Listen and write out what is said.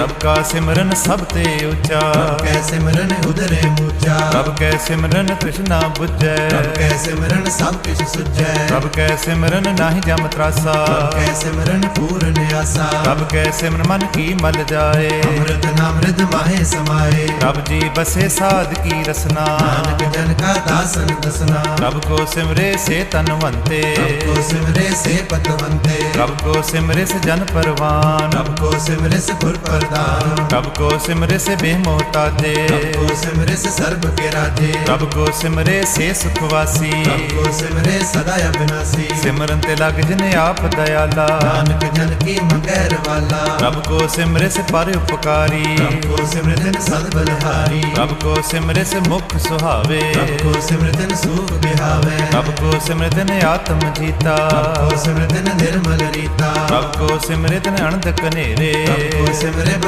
ਪ੍ਰਭ ਕਾ ਸਿਮਰਨ ਸਭ ਤੇ ਉੱਚਾ। ਕੈ ਸਿਮਰਨ ਉਦਰੇ ਮੂਚਾ। ਪ੍ਰਭ ਕੈ ਸਿਮਰਨ ਤ੍ਰਿਸ਼ਨਾ ਬੁਝੈ। ਪ੍ਰਭ ਕੈ ਸਿਮਰਨ ਸਭ ਕਿਛ ਸੁਝੈ। ਪ੍ਰਭ ਕੈ ਸਿਮਰਨ ਨਾਹੀ ਜਮ ਤਰਾਸਾ। ਕੈ ਸਿਮਰਨ ਪੂਰਨ ਆਸਾ ਪ੍ਰਭ ਕੈ ਸਿਮਰਨ ਮਨ ਕੀ ਮਲ ਜਾਏ। ਅੰਮ੍ਰਿਤ ਨਾਮ ਰਿਦ ਮਾਹੇ ਸਮਾਏ। ਪ੍ਰਭ ਜੀ ਬਸੇ ਸਾਧ ਕੀ ਰਸਨਾ। ਨਾਨਕ ਜਨ ਕਾ ਦਾਸਨ ਦਸਨਾ ਪ੍ਰਭ ਕੋ ਸਿਮਰੇ ਸੇ ਤਨਵੰਤੇ ਪ੍ਰਭ ਕੋ ਸਿਮਰੇ ਸੇ ਪਤਵੰਤੇ ਪ੍ਰਭ ਕੋ ਸਿਮਰੇ ਸੇ ਜਨ ਪਰਵਾਨ। ਪ੍ਰਭ ਕੋ ਸਿਮਰੇ ਸੇ ਗੁਰ ਪ੍ਰਦਾਨ ਪ੍ਰਭ ਕੋ ਸਿਮਰੇ ਸੇ ਬੇਮੋਤਾਜੇ ਪ੍ਰਭ ਕੋ ਸਿਮਰੇ ਸੇ ਸਰਬ ਕੇ ਰਾਜੇ ਪ੍ਰਭ ਕੋ ਸਿਮਰੇ ਸੇ ਸੁਖ ਵਾਸੀ ਪ੍ਰਭ ਕੋ ਸਿਮਰੇ ਸਦਾ ਅਬਿਨਾਸੀ ਸਿਮਰਨ ਤੇ ਲਗ ਜਿਨ ਆਪ ਦਇਆਲਾ ਨਾਨਕ ਜਨ ਕੀ ਮੰਗੈਰ ਵਾਲਾ ਪ੍ਰਭ ਕੋ ਸਿਮਰੇ ਸੇ ਪਰ ਉਪਕਾਰੀ ਪ੍ਰਭ ਕੋ ਸਿਮਰਤਨ ਸਦ ਬਲਹਾਰੀ ਪ੍ਰਭ ਕੋ ਸਿਮਰੇ ਸੇ ਮੁਖ ਸੁਹਾਵੇ ਪ੍ਰਭ ਕੋ ਸਿਮਰਤਨ ਸੂਖ ਬਿਹਾਵੇ ਪ੍ਰਭ ਕੋ ਸਿਮਰਤਨ ਆਤਮ ਜੀਤਾ ਪ੍ਰਭ ਕੋ ਸਿਮਰਤਨ ਨਿਰਮਲ ਰੀਤਾ ਪ੍ਰਭ ਕੋ ਸਿਮਰਤਨ ਅਨੰਦ ਕਨੇਰੇ ਪ੍ਰਭ ਕੋ ਸਿਮਰੇ